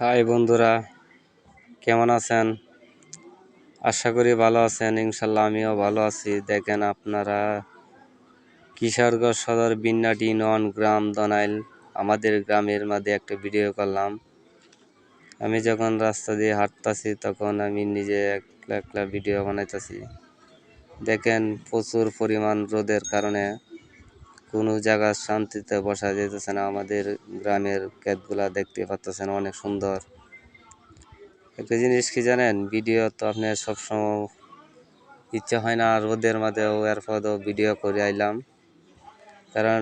High বন্ধুরা, কেমন আছেন? আশা করি ভালো আছেন, ইনশাল্লাহ আমিও ভালো আছি। দেখেন আপনারা, কিশোরগঞ্জ সদর বিন্নাটি নন গ্রাম দনাইল, আমাদের গ্রামের মধ্যে একটা ভিডিও করলাম। আমি যখন রাস্তা দিয়ে হাঁটতাছি, তখন আমি নিজে একলা একলা ভিডিও বানাইতেছি। দেখেন প্রচুর পরিমাণ রোদের কারণে কোনো জায়গা শান্তিতে বসা যেতেছে না। আমাদের গ্রামের ক্ষেতগুলা দেখতে পাচ্ছেন অনেক সুন্দর। একটা জিনিস কি জানেন, ভিডিও তো আপনার সবসময় ইচ্ছা হয় না আর রোদের মাঝেও এর পরেও ভিডিও করে আইলাম। কারণ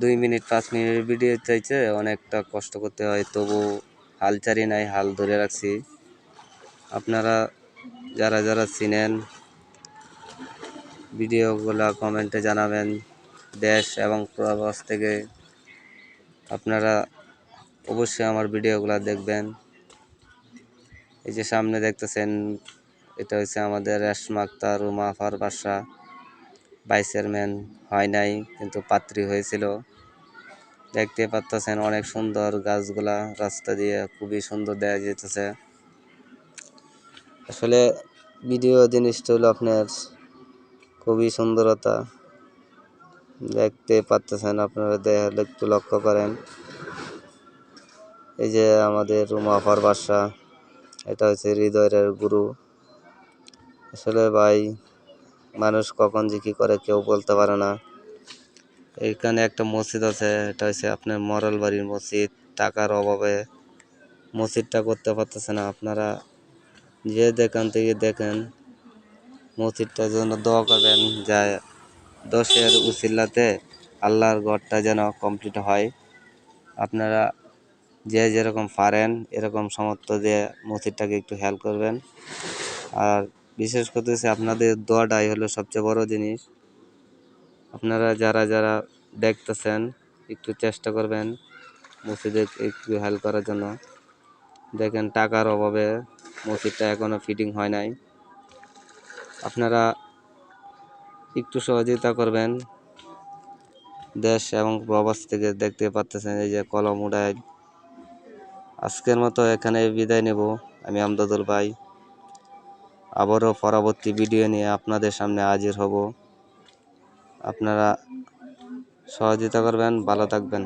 দুই মিনিট, পাঁচ মিনিটের ভিডিও চাইছে, অনেকটা কষ্ট করতে হয়। তবু হাল চারি নাই, হাল ধরে রাখছি। আপনারা যারা যারা চিনেন, ভিডিওগুলো কমেন্টে জানাবেন। দেশ এবং প্রবাস থেকে আপনারা অবশ্যই আমার ভিডিওগুলো দেখবেন। এই যে সামনে দেখতেছেন, এটা হচ্ছে আমাদের রেশমা আক্তার রুমা আফার বাসা। ভাইস চেয়ারম্যান হয় নাই, কিন্তু পাত্রী হয়েছিল। দেখতে পাচ্ছেন অনেক সুন্দর গাছগুলা, রাস্তা দিয়ে খুবই সুন্দর দেখা যেতেছে আসলে ভিডিও জিনিসটা হলো আপনার খুবই সুন্দরতা। দেখতে পাচ্তেছেন আপনারা দেখলে একটু লক্ষ্য করেন। এই যে আমাদের রুমাফার বাসা এটা হচ্ছে হৃদয়ের গুরু। আসলে ভাই, মানুষ কখন যে কী করে কেউ বলতে পারে না। এইখানে একটা মসজিদ আছে, এটা হচ্ছে আপনার মরাল বাড়ির মসজিদ, টাকার অভাবে। মসজিদটা করতে পারতেছে না আপনারা। যে দেখান থেকে দেখেন, মসজিদটার জন্য দোয়া করবেন যা দশের উসিল্লাতে আল্লাহর ঘরটা যেন কমপ্লিট হয়। আপনারা যে যেরকম পারেন, এরকম সমর্থ দিয়ে মসজিদটাকে একটু হেল্প করবেন। আর বিশেষ করতেছে আপনাদের দোয়াটাই হলো সবচেয়ে বড় জিনিস। আপনারা যারা যারা দেখতেছেন, একটু চেষ্টা করবেন মসজিদে একটু হেল্প করার জন্য। দেখেন টাকার অভাবে মসজিদটা এখনও ফিটিং হয় নাই। আপনারা একটু সহযোগিতা করবেন। দেশ এবং প্রবাস থেকে দেখতে পাচ্তেছেন এই যে কলম উড়ায় আজকের মতো এখানে বিদায় নেব। আমি আমদাদুল ভাই। আবারও পরবর্তী ভিডিও নিয়ে আপনাদের সামনে হাজির হব। আপনারা সহযোগিতা করবেন, ভালো থাকবেন।